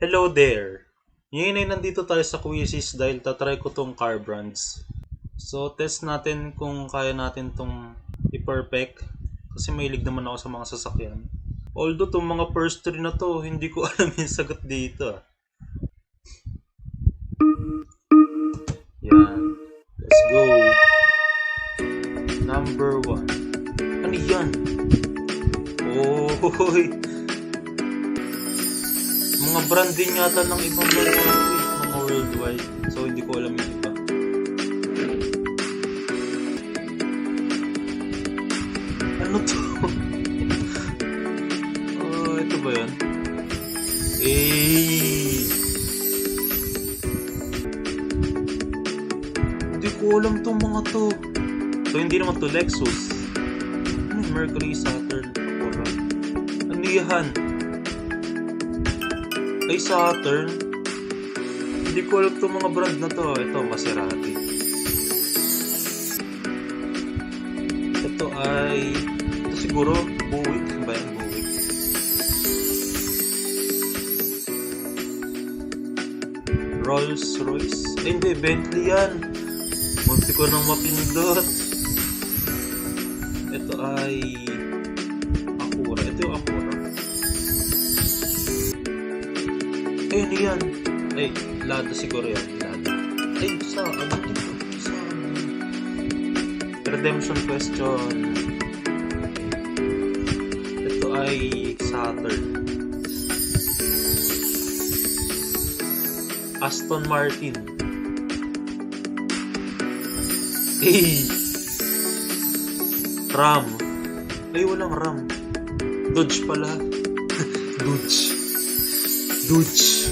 Hello there! Ngayon ay nandito tayo sa Quizzes dahil tatry ko tong car brands. So, test natin kung kaya natin tong i-perfect. Kasi mahilig naman ako sa mga sasakyan. Although tong mga first three na to, hindi ko alam yung sagot dito. ah. Yan. Let's go. Number one. Ano yan? Oh, brand din yata ng ibang bansa ito eh, worldwide. So, hindi ko alam yung iba. Ano to? oh, ito ba yan? Eh. Hindi ko alam tong mga to. So, hindi naman to Lexus. Ano Mercury, Saturn, Acura? Ano yan? Ay, Saturn. Hindi ko alam itong mga brand na to. Ito, Maserati. Ito ay... Ito siguro, Buick. Ba yan? Buick. Rolls Royce. Ay, hindi. Bentley yan. Munti ko nang mapindot. Ito ay... Ay, ano yan? Ay, Lada siguro yan. Lada. Ay, sa ano dito? Sa Redemption question. Ito ay Saturn. Aston Martin. Ay! Ram. Ay, walang Ram. Dodge pala. Dodge. Dodge.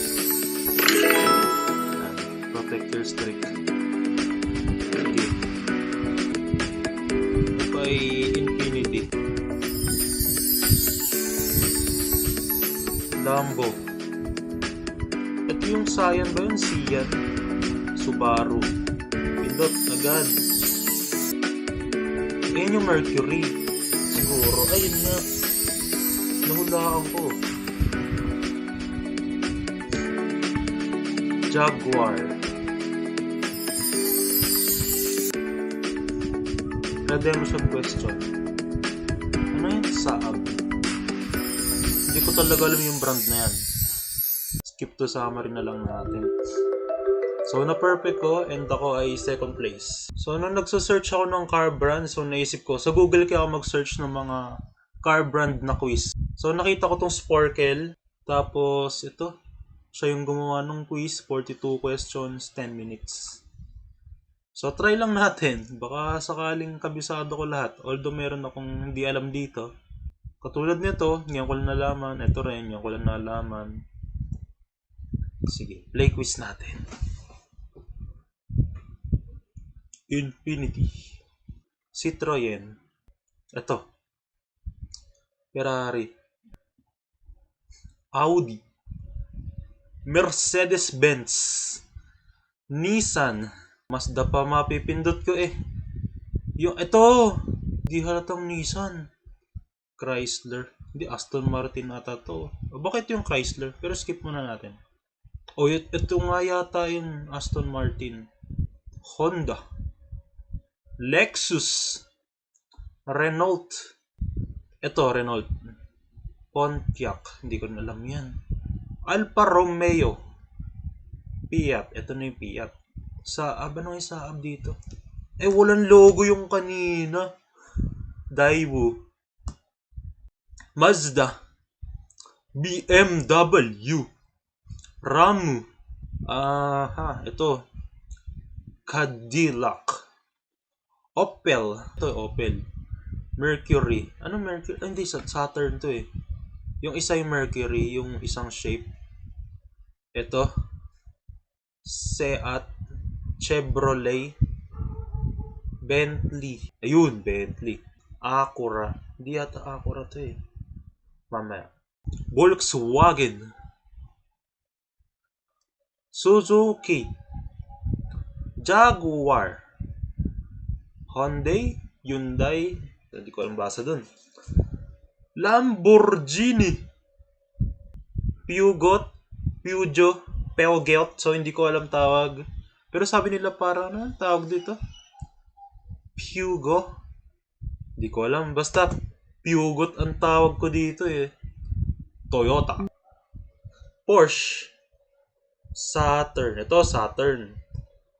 Protector strike. Okay. Ito ay Infinity. Lambo. Ito yung Scion ba yun? Sian. Subaru. Pindot agad. Ayan yung Mercury. Siguro. Ayun na. Nahulaan ko. Jaguar. Redemption question. Ano yun? Saab. Hindi ko talaga alam yung brand na yan. Skip to summary na lang natin. So, na-perfect ko and ako ay second place. So, nung nagsa-search ako ng car brand, so naisip ko, sa Google kaya ako mag-search ng mga car brand na quiz. So, nakita ko tong Sporkel. Tapos, ito, siya yung gumawa ng quiz, 42 questions, 10 minutes. So, try lang natin. Baka sakaling kabisado ko lahat. Although meron akong hindi alam dito. Katulad nito, ngayon ko lang nalaman. Ito rin, ngayon ko lang nalaman. Sige, play quiz natin. Infinity. Citroen. Ito. Ferrari. Audi. Mercedes-Benz, Nissan, Mazda pa mapipindot ko eh. Yung, ito! Di halatang Nissan. Chrysler. Hindi, Aston Martin ata to. O, bakit yung Chrysler? Pero skip muna natin. O, it, ito nga yata yung Aston Martin. Honda. Lexus. Renault. Ito, Renault. Pontiac. Hindi ko na alam yan. Alfa Romeo. Fiat. Ito na yung Fiat. Saab. Ano yung Saab dito? Eh, walang logo yung kanina. Daewoo. Mazda. BMW. Ram. Aha, ito. Cadillac. Opel. Ito, Opel. Mercury. Ano Mercury? Ah, hindi, sa Saturn to eh. Yung isa yung Mercury, yung isang shape. Ito. Seat. Chevrolet. Bentley. Ayun, Bentley. Acura. Hindi yata Acura to eh. Mamaya. Volkswagen. Suzuki. Jaguar. Hyundai. Hyundai. Hindi ko alam basa dun. Lamborghini. Peugeot. Pujo, Peugeot, so hindi ko alam tawag. Pero sabi nila para ano tawag dito? Pugo? Hindi ko alam. Basta Pugot ang tawag ko dito eh. Toyota. Porsche. Saturn. Ito, Saturn.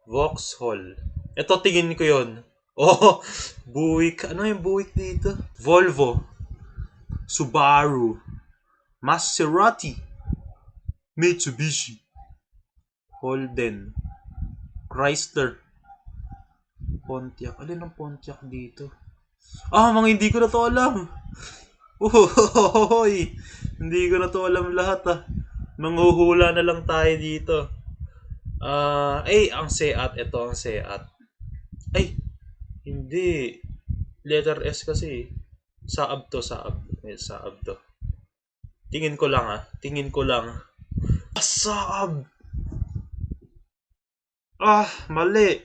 Vauxhall. Ito, tingin ko yon. Oh, Buick. Ano yung Buick dito? Volvo. Subaru. Maserati. Mitsubishi. Holden. Chrysler. Pontiac. Alin ang Pontiac dito? Ah, mga hindi ko na to alam. Uhoy! Hindi ko na to alam lahat ah. Manghuhula na lang tayo dito. Ah, ay, ang Seat. Ito ang Seat. Ay, hindi. Letter S kasi. Saab to, Saab. May Saab to. Tingin ko lang ah. Tingin ko lang. Saab! Ah, mali.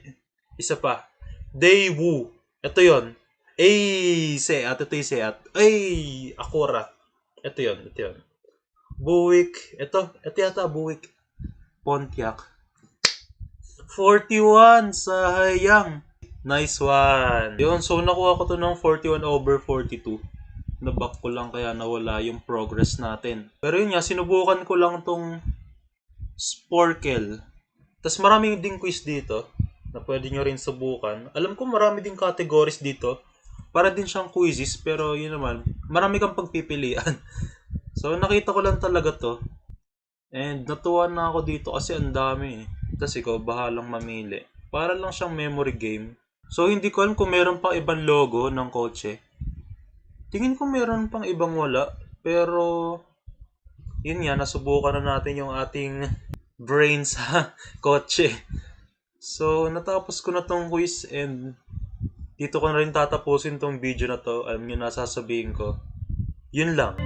Isa pa. Daewoo. Ito yon. Ay, Seat. Ito yung Seat. Ay, Acura. Ito yon. Ito yon. Buick. Ito. Ito yata Buick. Pontiac. 41. Sayang. Nice one. Yun, so nakuha ko to ng 41 over 42. Naback ko lang kaya nawala yung progress natin. Pero yun nga, sinubukan ko lang tong Sporkel. Tapos marami ding quiz dito na pwede nyo rin subukan. Alam ko marami ding categories dito. Para din siyang quizzes, pero yun naman, marami kang pagpipilian. so nakita ko lang talaga to. And natuwa na ako dito kasi ang dami eh. Tapos ikaw, bahalang mamili. Para lang siyang memory game. So hindi ko alam kung meron pang ibang logo ng kotse. Tingin ko meron pang ibang wala. Pero, yun nga, nasubukan na natin yung ating brain sa kotse. So, natapos ko na tong quiz and dito ko na rin tatapusin tong video na to. Alam nyo na sasabihin ko. Yun lang.